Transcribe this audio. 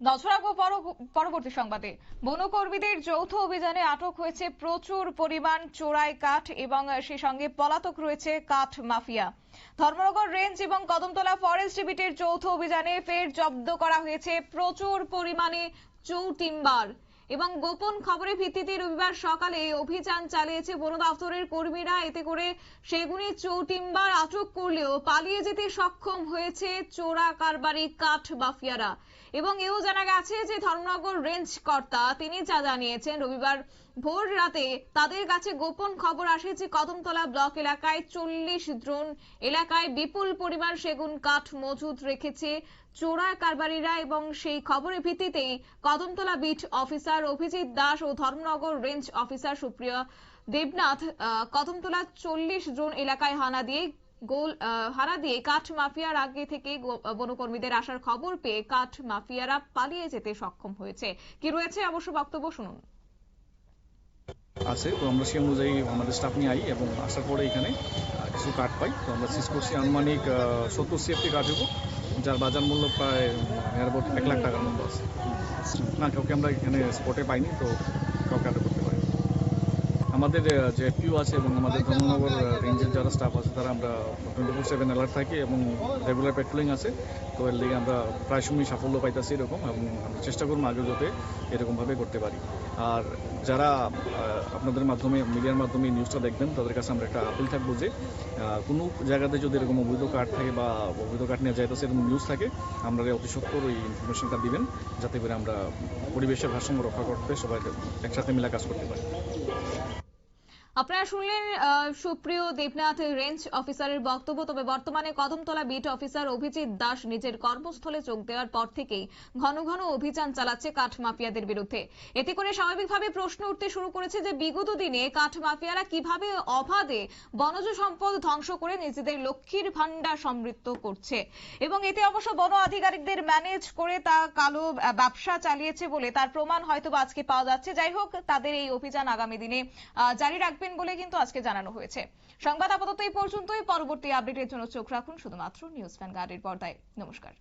নজর রাখব পরবর্তী সংবাদে। বনকর্মীদের যৌথ অভিযানে আটক হয়েছে প্রচুর পরিমাণ চোরাই কাঠ এবং সেই সঙ্গে পলাতক রয়েছে কাঠ মাফিয়া। ধর্মনগর রেঞ্জ এবং কদমতলা ফরেস্ট ডিবিটের যৌথ অভিযানে ফের জব্দ করা হয়েছে প্রচুর পরিমাণে চৌটিম্বার। এবং গোপন খবরের ভিত্তিতে রবিবার সকালে অভিযান চালিয়েছে বন দপ্তরের কর্মীরা। এতে করে সেগুনি চৌটিম্বার আটক করলেও পালিয়ে যেতে সক্ষম হয়েছে চোরা কারবারি কাঠ মাফিয়ারা। এবং এও জানা গেছে যে ধর্মনগর রেঞ্জ কর্তা, তিনি যা জানিয়েছেন, রবিবার ভোর রাতে তাদের কাছে গোপন খবর আসে যে কদমতলা ব্লক এলাকায় চল্লিশ ড্রোন এলাকায় বিপুল পরিমাণ সেগুন কাঠ মজুদ রেখেছে চোরা কারবারিরা এবং সেই খবরের ভিত্তিতেই কদমতলা বিট অফিসার অভিজিৎ দাস ও ধর্মনগর রেঞ্জ অফিসার সুপ্রিয়া দেবনাথ কদমতলা চল্লিশ ড্রোন এলাকায় হানা দিয়ে গোল হানা দিয়ে কাঠ মাফিয়ার আগে থেকে বনকর্মীদের আসার খবর পেয়ে কাঠ মাফিয়ারা পালিয়ে যেতে সক্ষম হয়েছে। কি রয়েছে অবশ্য বক্তব্য শুনুন। আছে, তো আমরা সেই অনুযায়ী আমাদের স্টাফ নিয়ে আই এবং আসার পরে এখানে কিছু কাঠ পাই, তো আমরা সিজ করছি আনুমানিক সত্তর সিএফটি কাঠ দেবো, যার বাজার মূল্য প্রায় এয়ারবোর্ড এক লাখ টাকার মতো আছে। না, কাউকে আমরা এখানে স্পটে পাইনি, তো কাউকে আমাদের যে পিউ আছে এবং আমাদের ধর্মনগর রেঞ্জের যারা স্টাফ আছে, তারা আমরা টোয়েন্টি ফোর সেভেন অ্যালার্ট থাকি এবং রেগুলার পেট্রোলিং আছে। তো এর দিকে আমরা প্রায় সময় সাফল্য পাইতেছি এরকম এবং আমরা চেষ্টা করব আগে যাতে এরকমভাবে করতে পারি। আর যারা আপনাদের মাধ্যমে, মিডিয়ার মাধ্যমে নিউজটা দেখবেন, তাদের কাছে আমরা একটা আপিল থাকব যে কোনো জায়গাতে যদি এরকম অবৈধ কার্ড থাকে বা অবৈধ কার্ড নিয়ে যাইতেছে এরকম নিউজ থাকে, আমরা অতি সত্তর ওই ইনফরমেশনটা দিবেন, যাতে করে আমরা পরিবেশের ভারসাম্য রক্ষা করতে সবাই একসাথে মিলে কাজ করতে পারি। আপনারা শুনলেন সুপ্রিয় দেবনাথ রেঞ্জ অফিসারের বক্তব্য। তবে বর্তমানে কদমতলা বিট অফিসার অভিজিৎ দাস নিজের কর্মস্থলে যোগ দেওয়ার পর থেকেই ঘন ঘন অভিযান চালাচ্ছে কাঠ মাফিয়াদের বিরুদ্ধে। এতে করে স্বাভাবিকভাবে প্রশ্ন উঠতে শুরু করেছে যে, বিগত দিনে কাঠ মাফিয়ারা কীভাবে অবাধে বনজ সম্পদ ধ্বংস করে নিজেদের লক্ষ্মীর ভান্ডার সমৃদ্ধ করছে। এবং এতে অবশ্য বন আধিকারিকদের ম্যানেজ করে তা কালো ব্যবসা চালিয়েছে বলে তার প্রমাণ হয়তো আজকে পাওয়া যাচ্ছে। যাই হোক, তাদের এই অভিযান আগামী দিনে জারি রাখবেন বলে কিন্তু আজকে জানানো হয়েছে। সংবাদ আপাতত এই পর্যন্তই। পরবর্তী আপডেটের জন্য চোখ রাখুন শুধুমাত্র নিউজ ভ্যানগার্ডের পর্দায়। নমস্কার।